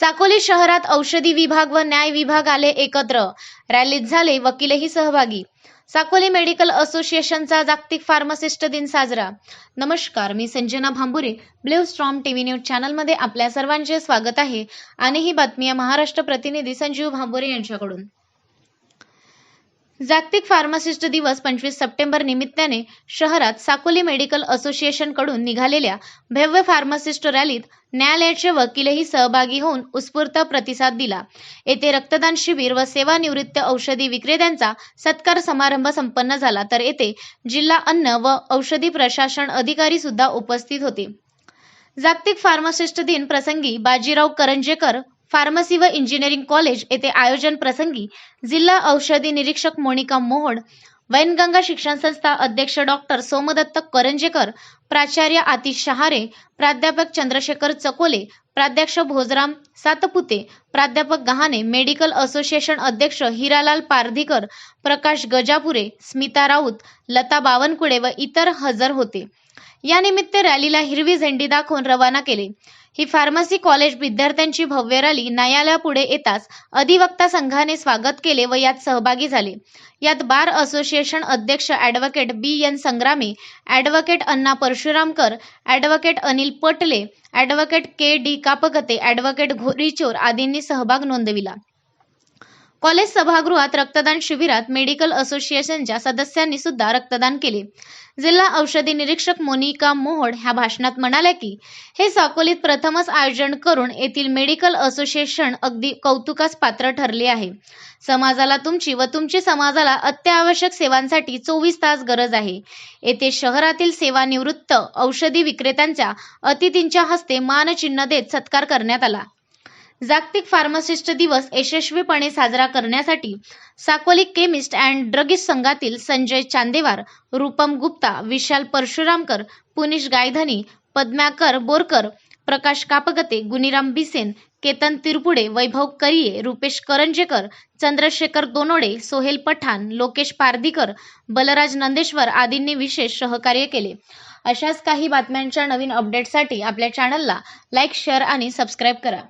साकोली शहरात औषधी विभाग व न्याय विभाग आले एकत्र. रॅलीत झाले वकीलही सहभागी. साकोली मेडिकल असोसिएशनचा जागतिक फार्मासिस्ट दिन साजरा. नमस्कार मी Sanjana Bhambure. Blue storm TV news चॅनलमध्ये आपल्या सर्वांचे स्वागत आहे. आणि ही बातमी महाराष्ट्र प्रतिनिधी संजीव भांबुरे यांच्याकडून. जागतिक फार्मासिस्ट दिवस पंचवीस सप्टेंबर निमित्ताने शहरात साकोली मेडिकल असोसिएशनकडून निघालेल्या भव्य फार्मासिस्ट रॅलीत न्यायालयाचे वकीलही सहभागी होऊन उत्स्फूर्त प्रतिसाद दिला. येथे रक्तदान शिबिर व सेवानिवृत्त औषधी विक्रेत्यांचा सत्कार समारंभ संपन्न झाला. तर येथे जिल्हा अन्न व औषधी प्रशासन अधिकारी सुद्धा उपस्थित होते. जागतिक फार्मासिस्ट दिन प्रसंगी बाजीराव करंजेकर फार्मसी व इंजिनिअरिंग कॉलेज येथे आयोजन प्रसंगी जिल्हा औषधी निरीक्षक मोनिका मोहोड वैनगंगा शिक्षण संस्था अध्यक्ष डॉक्टर सोमदत्त करंजेकर प्राचार्य आतिश शहारे प्राध्यापक चंद्रशेखर चकोले प्राध्यक्ष भोजराम सातपुते प्राध्यापक गहाणे मेडिकल असोसिएशन अध्यक्ष हिरालाल पारधीकर प्रकाश गजापुरे स्मिता राऊत लता बावनकुळे व इतर हजर होते. यानिमित्त रॅलीला हिरवी झेंडी दाखवून रवाना केले. ही फार्मसी कॉलेज विद्यार्थ्यांची भव्य रॅली न्यायालयापुढे येताच अधिवक्ता संघाने स्वागत केले व यात सहभागी झाले. यात बार असोसिएशन अध्यक्ष advocate B N Sangrame advocate Anna Parshuramkar advocate Anil Patle advocate K D Kapgate advocate Ghorichor आदींनी सहभाग नोंदविला. कॉलेज सभागृहात रक्तदान शिबिरात मेडिकल असोसिएशनच्या सदस्यांनी सुद्धा रक्तदान केले. जिल्हा औषधी निरीक्षक मोनिका मोहोड ह्या भाषणात म्हणाल्या की हे साकोलीत प्रथमच आयोजन करून येथील मेडिकल असोसिएशन अगदी कौतुकास पात्र ठरले आहे. समाजाला तुमची व तुमची समाजाला अत्यावश्यक सेवांसाठी चोवीस तास गरज आहे. येथे शहरातील सेवानिवृत्त औषधी विक्रेत्यांच्या अतिथींच्या हस्ते मानचिन्ह देत सत्कार करण्यात आला. जागतिक फार्मासिस्ट दिवस यशस्वीपणे साजरा करण्यासाठी साकोली केमिस्ट अँड ड्रगिस्ट संघातील संजय चांदेवार रूपम गुप्ता विशाल परशुरामकर पुनिश गायधनी पद्माकर बोरकर प्रकाश कापगते गुनीराम बिसेन केतन तिरपुडे वैभव करिये रुपेश करंजेकर चंद्रशेखर दोनोडे सोहेल पठाण लोकेश पारधीकर बलराज नंदेश्वर आदींनी विशेष सहकार्य केले. अशाच काही बातम्यांच्या नवीन अपडेटसाठी आपल्या चॅनलला लाईक शेअर आणि सबस्क्राईब करा.